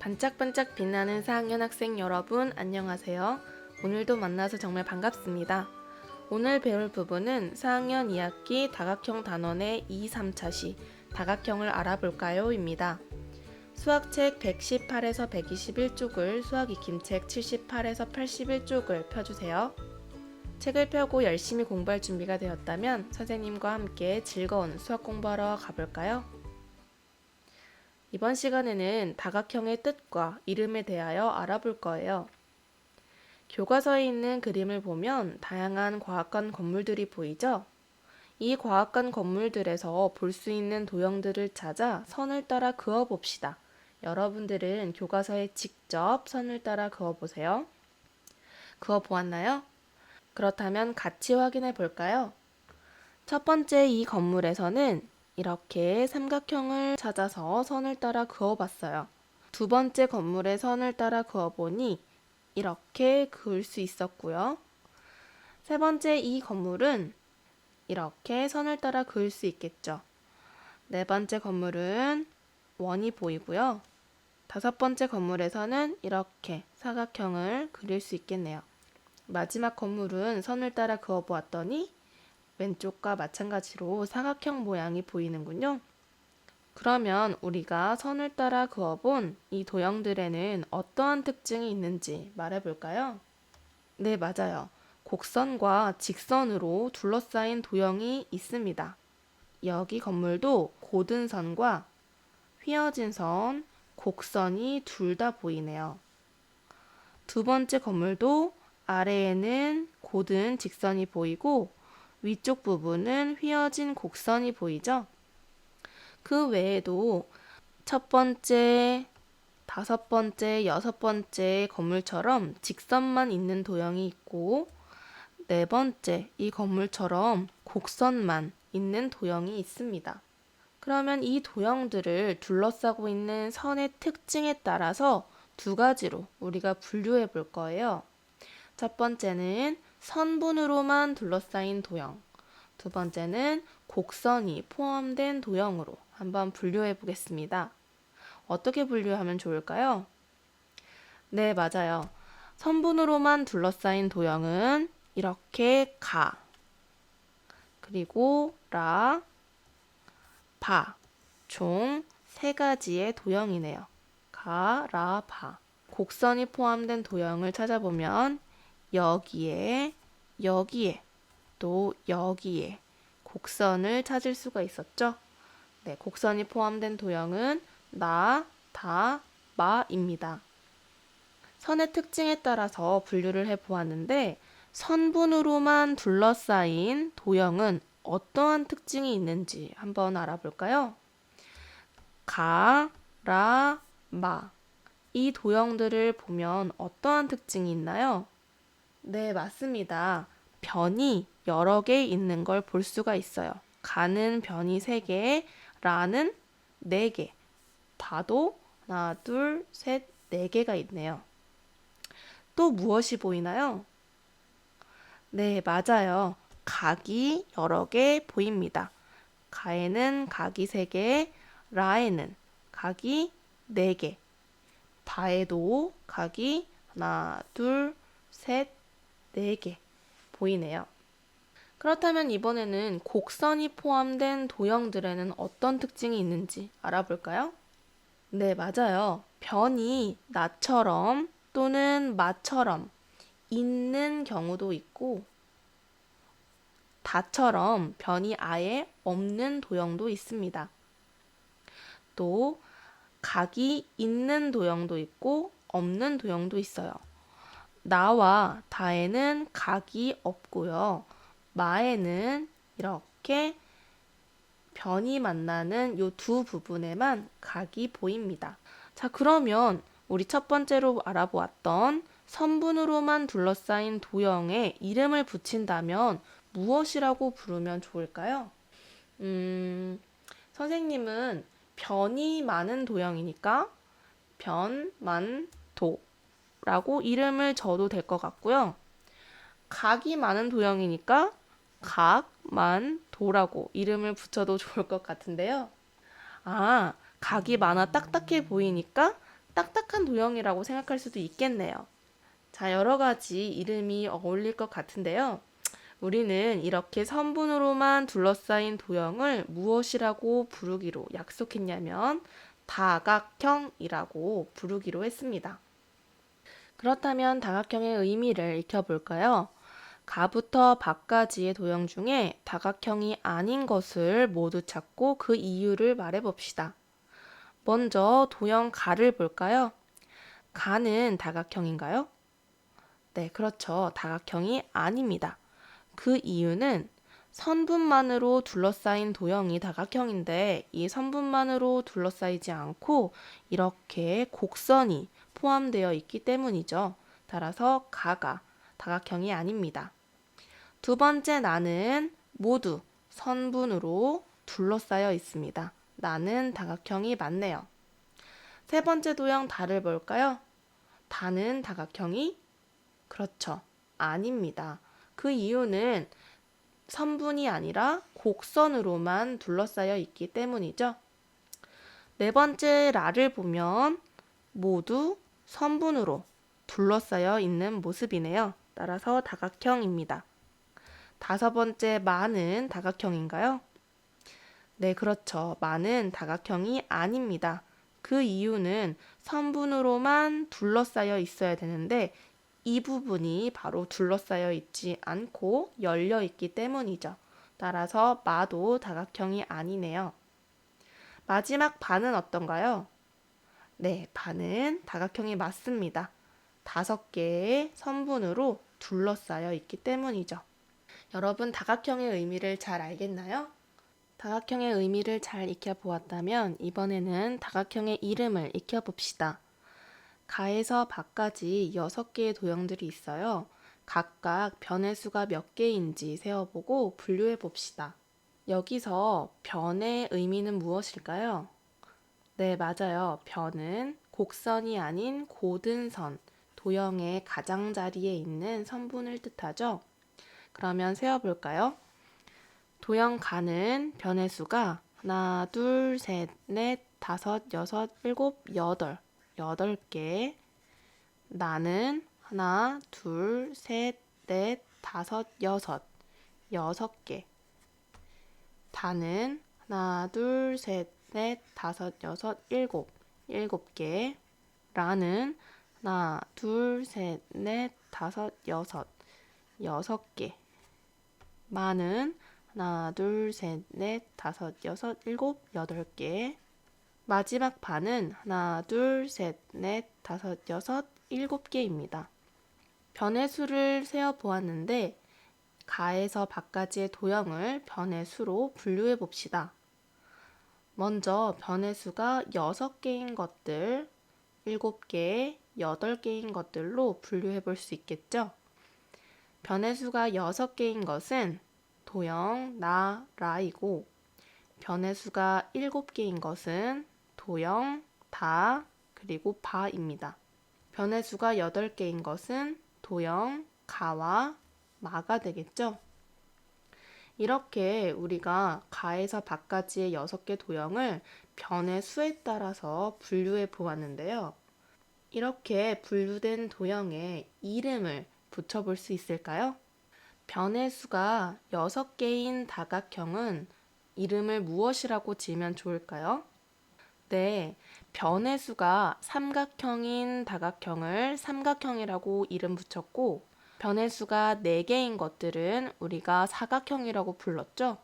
반짝반짝 빛나는 4학년 학생 여러분 안녕하세요. 오늘도 만나서 정말 반갑습니다. 오늘 배울 부분은 4학년 2학기 다각형 단원의 2, 3차 시 다각형을 알아볼까요?입니다. 수학책 118에서 121쪽을 수학 익힘책 78에서 81쪽을 펴주세요. 책을 펴고 열심히 공부할 준비가 되었다면 선생님과 함께 즐거운 수학 공부하러 가볼까요? 이번 시간에는 다각형의 뜻과 이름에 대하여 알아볼 거예요. 교과서에 있는 그림을 보면 다양한 과학관 건물들이 보이죠? 이 과학관 건물들에서 볼 수 있는 도형들을 찾아 선을 따라 그어 봅시다. 여러분들은 교과서에 직접 선을 따라 그어 보세요. 그어 보았나요? 그렇다면 같이 확인해 볼까요? 첫 번째 이 건물에서는 이렇게 삼각형을 찾아서 선을 따라 그어봤어요. 두 번째 건물의 선을 따라 그어보니 이렇게 그을 수 있었고요. 세 번째 이 건물은 이렇게 선을 따라 그을 수 있겠죠. 네 번째 건물은 원이 보이고요. 다섯 번째 건물에서는 이렇게 사각형을 그릴 수 있겠네요. 마지막 건물은 선을 따라 그어보았더니 왼쪽과 마찬가지로 사각형 모양이 보이는군요. 그러면 우리가 선을 따라 그어본 이 도형들에는 어떠한 특징이 있는지 말해볼까요? 네, 맞아요. 곡선과 직선으로 둘러싸인 도형이 있습니다. 여기 건물도 고든 선과 휘어진 선, 곡선이 둘 다 보이네요. 두 번째 건물도 아래에는 고든 직선이 보이고 위쪽 부분은 휘어진 곡선이 보이죠? 그 외에도 첫 번째, 다섯 번째, 여섯 번째 건물처럼 직선만 있는 도형이 있고 네 번째 이 건물처럼 곡선만 있는 도형이 있습니다. 그러면 이 도형들을 둘러싸고 있는 선의 특징에 따라서 두 가지로 우리가 분류해 볼 거예요. 첫 번째는 선분으로만 둘러싸인 도형. 두 번째는 곡선이 포함된 도형으로 한번 분류해 보겠습니다. 어떻게 분류하면 좋을까요? 네, 맞아요. 선분으로만 둘러싸인 도형은 이렇게 가, 그리고 라, 바, 총 세 가지의 도형이네요. 가, 라, 바. 곡선이 포함된 도형을 찾아보면 여기에, 여기에, 또 여기에 곡선을 찾을 수가 있었죠. 네, 곡선이 포함된 도형은 나, 다, 마입니다. 선의 특징에 따라서 분류를 해 보았는데 선분으로만 둘러싸인 도형은 어떠한 특징이 있는지 한번 알아볼까요? 가, 라, 마. 이 도형들을 보면 어떠한 특징이 있나요? 네, 맞습니다. 변이 여러 개 있는 걸 볼 수가 있어요. 가는 변이 3개, 라는 4개, 바도 하나, 둘, 셋, 4개가 있네요. 또 무엇이 보이나요? 네, 맞아요. 각이 여러 개 보입니다. 가에는 각이 3개, 라에는 각이 4개, 바에도 각이 하나, 둘, 셋, 4개 보이네요. 그렇다면 이번에는 곡선이 포함된 도형들에는 어떤 특징이 있는지 알아볼까요? 네, 맞아요. 변이 나처럼 또는 마처럼 있는 경우도 있고 다처럼 변이 아예 없는 도형도 있습니다. 또 각이 있는 도형도 있고 없는 도형도 있어요. 나와 다에는 각이 없고요. 마에는 이렇게 변이 만나는 이두 부분에만 각이 보입니다. 자, 그러면 우리 첫 번째로 알아보았던 선분으로만 둘러싸인 도형에 이름을 붙인다면 무엇이라고 부르면 좋을까요? 음, 선생님은 변이 많은 도형이니까 변, 만, 도 라고 이름을 줘도 될 것 같고요. 각이 많은 도형이니까 각, 만, 도라고 이름을 붙여도 좋을 것 같은데요. 아, 각이 많아 딱딱해 보이니까 딱딱한 도형이라고 생각할 수도 있겠네요. 자, 여러 가지 이름이 어울릴 것 같은데요. 우리는 이렇게 선분으로만 둘러싸인 도형을 무엇이라고 부르기로 약속했냐면 다각형이라고 부르기로 했습니다. 그렇다면 다각형의 의미를 익혀볼까요? 가부터 박까지의 도형 중에 다각형이 아닌 것을 모두 찾고 그 이유를 말해봅시다. 먼저 도형 가를 볼까요? 가는 다각형인가요? 네, 그렇죠. 다각형이 아닙니다. 그 이유는 선분만으로 둘러싸인 도형이 다각형인데 이 선분만으로 둘러싸이지 않고 이렇게 곡선이 포함되어 있기 때문이죠. 따라서 가가 다각형이 아닙니다. 두 번째 나는 모두 선분으로 둘러싸여 있습니다. 나는 다각형이 맞네요. 세 번째 도형 다를 볼까요? 다는 다각형이 그렇죠. 아닙니다. 그 이유는 선분이 아니라 곡선으로만 둘러싸여 있기 때문이죠. 네 번째 라를 보면 모두 선분으로 둘러싸여 있는 모습이네요. 따라서 다각형입니다. 다섯 번째 마는 다각형인가요? 네, 그렇죠. 마는 다각형이 아닙니다. 그 이유는 선분으로만 둘러싸여 있어야 되는데 이 부분이 바로 둘러싸여 있지 않고 열려 있기 때문이죠. 따라서 마도 다각형이 아니네요. 마지막 반은 어떤가요? 네, 반은 다각형이 맞습니다. 다섯 개의 선분으로 둘러싸여 있기 때문이죠. 여러분 다각형의 의미를 잘 알겠나요? 다각형의 의미를 잘 익혀보았다면 이번에는 다각형의 이름을 익혀봅시다. 가에서 박까지 6개의 도형들이 있어요. 각각 변의 수가 몇 개인지 세어보고 분류해 봅시다. 여기서 변의 의미는 무엇일까요? 네, 맞아요. 변은 곡선이 아닌 고든 선, 도형의 가장자리에 있는 선분을 뜻하죠. 그러면 세어볼까요? 도형 가는 변의 수가 하나, 둘, 셋, 넷, 다섯, 여섯, 일곱, 여덟. 여덟 개. 나는 하나, 둘, 셋, 넷, 다섯, 여섯. 여섯 개. 다는 하나, 둘, 셋, 넷, 다섯, 여섯, 일곱. 일곱 개. 라는 하나, 둘, 셋, 넷, 다섯, 여섯. 여섯 개. 마는 하나, 둘, 셋, 넷, 다섯, 여섯, 일곱, 여덟 개. 마지막 반은 하나, 둘, 셋, 넷, 다섯, 여섯, 일곱 개입니다. 변의 수를 세어 보았는데 가에서 밖까지의 도형을 변의 수로 분류해 봅시다. 먼저 변의 수가 6개인 것들, 7개, 8개인 것들로 분류해 볼 수 있겠죠? 변의 수가 6개인 것은 도형 나, 라이고 변의 수가 7개인 것은 도형, 다, 그리고 바입니다. 변의 수가 8개인 것은 도형, 가와 마가 되겠죠? 이렇게 우리가 가에서 바까지의 6개 도형을 변의 수에 따라서 분류해 보았는데요. 이렇게 분류된 도형에 이름을 붙여볼 수 있을까요? 변의 수가 6개인 다각형은 이름을 무엇이라고 지으면 좋을까요? 네, 변의 수가 삼각형인 다각형을 삼각형이라고 이름 붙였고 변의 수가 4개인 것들은 우리가 사각형이라고 불렀죠.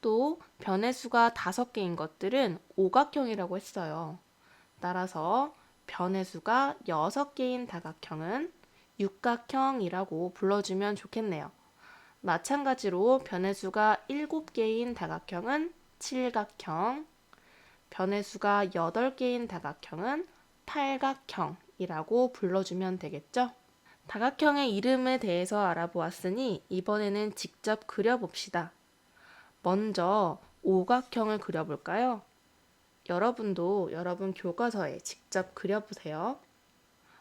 또 변의 수가 5개인 것들은 오각형이라고 했어요. 따라서 변의 수가 6개인 다각형은 육각형이라고 불러주면 좋겠네요. 마찬가지로 변의 수가 7개인 다각형은 칠각형, 변의 수가 8개인 다각형은 팔각형이라고 불러주면 되겠죠? 다각형의 이름에 대해서 알아보았으니 이번에는 직접 그려봅시다. 먼저 오각형을 그려볼까요? 여러분도 여러분 교과서에 직접 그려보세요.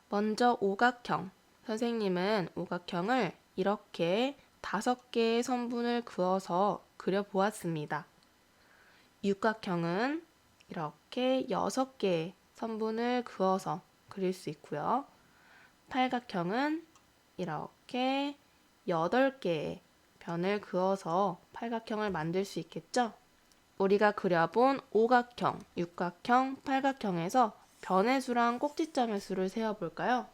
먼저 오각형. 선생님은 오각형을 이렇게 다섯 개의 선분을 그어서 그려보았습니다. 육각형은 이렇게 여섯 개의 선분을 그어서 그릴 수 있고요. 팔각형은 이렇게 8개의 변을 그어서 팔각형을 만들 수 있겠죠? 우리가 그려본 오각형, 육각형, 팔각형에서 변의 수랑 꼭지점의 수를 세어볼까요?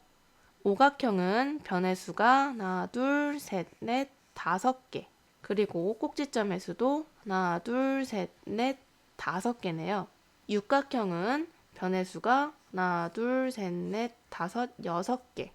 오각형은 변의 수가 하나, 둘, 셋, 넷, 다섯 개. 그리고 꼭지점의 수도 하나, 둘, 셋, 넷, 다섯 개네요. 육각형은 변의 수가 하나, 둘, 셋, 넷, 다섯, 여섯 개.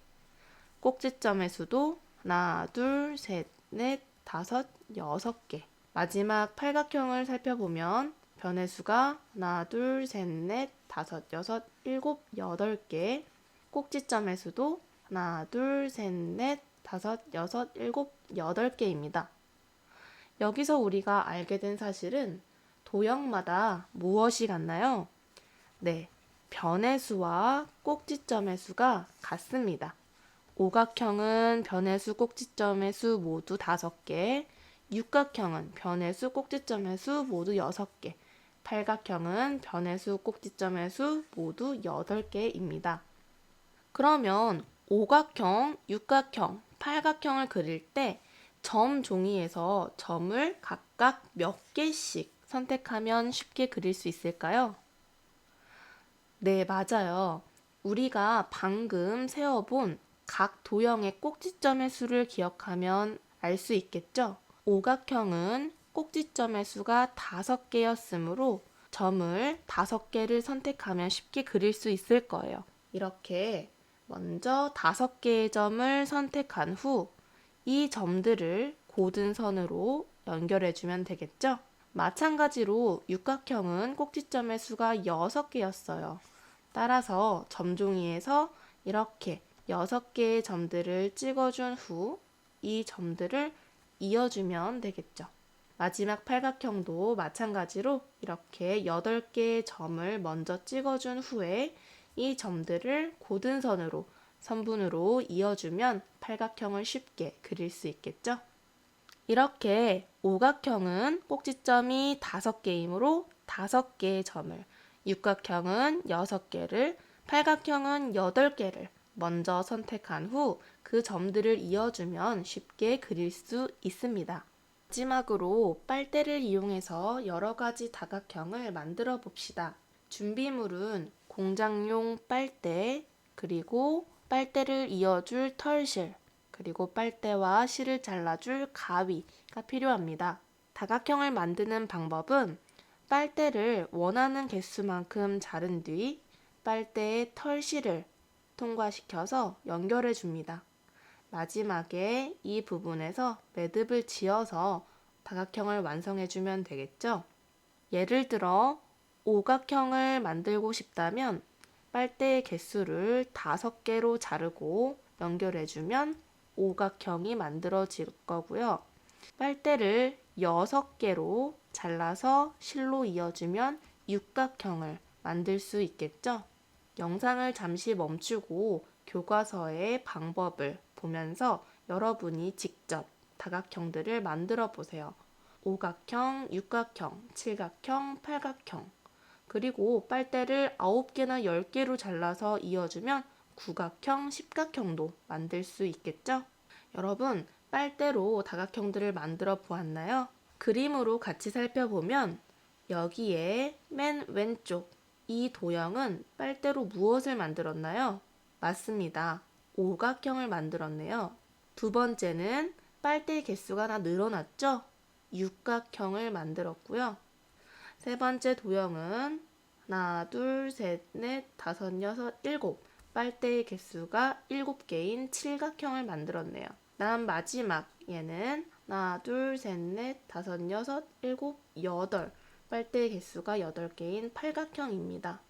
꼭지점의 수도 하나, 둘, 셋, 넷, 다섯, 여섯 개. 마지막 팔각형을 살펴보면 변의 수가 하나, 둘, 셋, 넷, 다섯, 여섯, 일곱, 여덟 개. 꼭지점의 수도 하나, 둘, 셋, 넷, 다섯, 여섯, 일곱, 여덟 개입니다. 여기서 우리가 알게 된 사실은 도형마다 무엇이 같나요? 네, 변의 수와 꼭지점의 수가 같습니다. 오각형은 변의 수, 꼭지점의 수 모두 다섯 개, 육각형은 변의 수, 꼭지점의 수 모두 여섯 개, 팔각형은 변의 수, 꼭지점의 수 모두 여덟 개입니다. 그러면 오각형, 육각형, 팔각형을 그릴 때 점 종이에서 점을 각각 몇 개씩 선택하면 쉽게 그릴 수 있을까요? 네, 맞아요. 우리가 방금 세어본 각 도형의 꼭지점의 수를 기억하면 알 수 있겠죠? 오각형은 꼭지점의 수가 다섯 개였으므로 점을 다섯 개를 선택하면 쉽게 그릴 수 있을 거예요. 이렇게 먼저 다섯 개의 점을 선택한 후 이 점들을 고든 선으로 연결해 주면 되겠죠? 마찬가지로 육각형은 꼭지점의 수가 6개였어요. 따라서 점종이에서 이렇게 6개의 점들을 찍어준 후 이 점들을 이어주면 되겠죠. 마지막 팔각형도 마찬가지로 이렇게 8개의 점을 먼저 찍어준 후에 이 점들을 고든 선으로 선분으로 이어주면 팔각형을 쉽게 그릴 수 있겠죠? 이렇게 오각형은 꼭지점이 5개이므로 5개의 점을, 육각형은 6개를, 팔각형은 8개를 먼저 선택한 후 그 점들을 이어주면 쉽게 그릴 수 있습니다. 마지막으로 빨대를 이용해서 여러 가지 다각형을 만들어 봅시다. 준비물은 공장용 빨대, 그리고 빨대를 이어줄 털실, 그리고 빨대와 실을 잘라줄 가위가 필요합니다. 다각형을 만드는 방법은 빨대를 원하는 개수만큼 자른 뒤 빨대의 털실을 통과시켜서 연결해 줍니다. 마지막에 이 부분에서 매듭을 지어서 다각형을 완성해 주면 되겠죠? 예를 들어 오각형을 만들고 싶다면 빨대의 개수를 다섯 개로 자르고 연결해 주면 오각형이 만들어질 거고요. 빨대를 여섯 개로 잘라서 실로 이어주면 육각형을 만들 수 있겠죠? 영상을 잠시 멈추고 교과서의 방법을 보면서 여러분이 직접 다각형들을 만들어 보세요. 오각형, 육각형, 칠각형, 팔각형. 그리고 빨대를 9개나 10개로 잘라서 이어주면 구각형, 십각형도 만들 수 있겠죠? 여러분, 빨대로 다각형들을 만들어 보았나요? 그림으로 같이 살펴보면 여기에 맨 왼쪽 이 도형은 빨대로 무엇을 만들었나요? 맞습니다. 오각형을 만들었네요. 두 번째는 빨대 개수가 하나 늘어났죠? 육각형을 만들었고요. 세 번째 도형은 하나, 둘, 셋, 넷, 다섯, 여섯, 일곱. 빨대의 개수가 일곱 개인 칠각형을 만들었네요. 다음 마지막 얘는 하나, 둘, 셋, 넷, 다섯, 여섯, 일곱, 여덟. 빨대의 개수가 여덟 개인 팔각형입니다.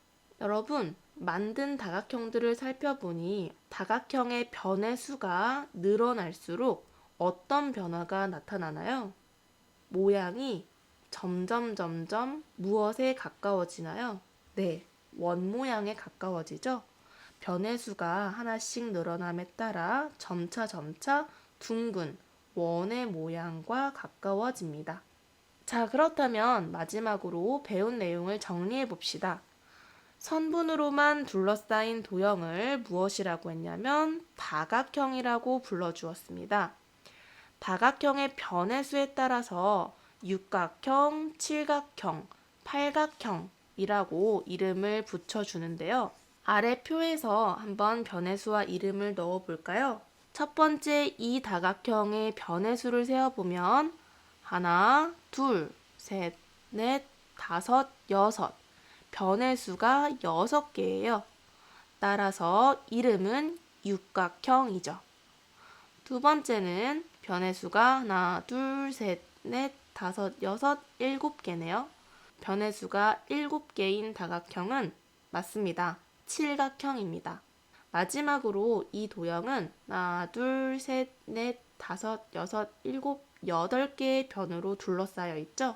여러분, 만든 다각형들을 살펴보니 다각형의 변의 수가 늘어날수록 어떤 변화가 나타나나요? 모양이 점점 점점 무엇에 가까워지나요? 네, 원 모양에 가까워지죠? 변의 수가 하나씩 늘어남에 따라 점차 점차 둥근 원의 모양과 가까워집니다. 자, 그렇다면 마지막으로 배운 내용을 정리해 봅시다. 선분으로만 둘러싸인 도형을 무엇이라고 했냐면 다각형이라고 불러주었습니다. 다각형의 변의 수에 따라서 육각형, 칠각형, 팔각형이라고 이름을 붙여주는데요. 아래 표에서 한번 변의 수와 이름을 넣어 볼까요? 첫 번째 이 다각형의 변의 수를 세어보면 하나, 둘, 셋, 넷, 다섯, 여섯. 변의 수가 여섯 개예요. 따라서 이름은 육각형이죠. 두 번째는 변의 수가 하나, 둘, 셋, 넷, 다섯, 여섯, 일곱 개네요. 변의 수가 일곱 개인 다각형은 맞습니다. 칠각형입니다. 마지막으로 이 도형은 하나, 둘, 셋, 넷, 다섯, 여섯, 일곱, 여덟 개의 변으로 둘러싸여 있죠.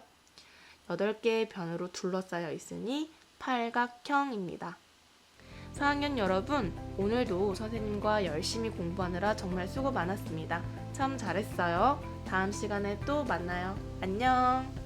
여덟 개의 변으로 둘러싸여 있으니 팔각형입니다. 4학년 여러분, 오늘도 선생님과 열심히 공부하느라 정말 수고 많았습니다. 참 잘했어요. 다음 시간에 또 만나요. 안녕.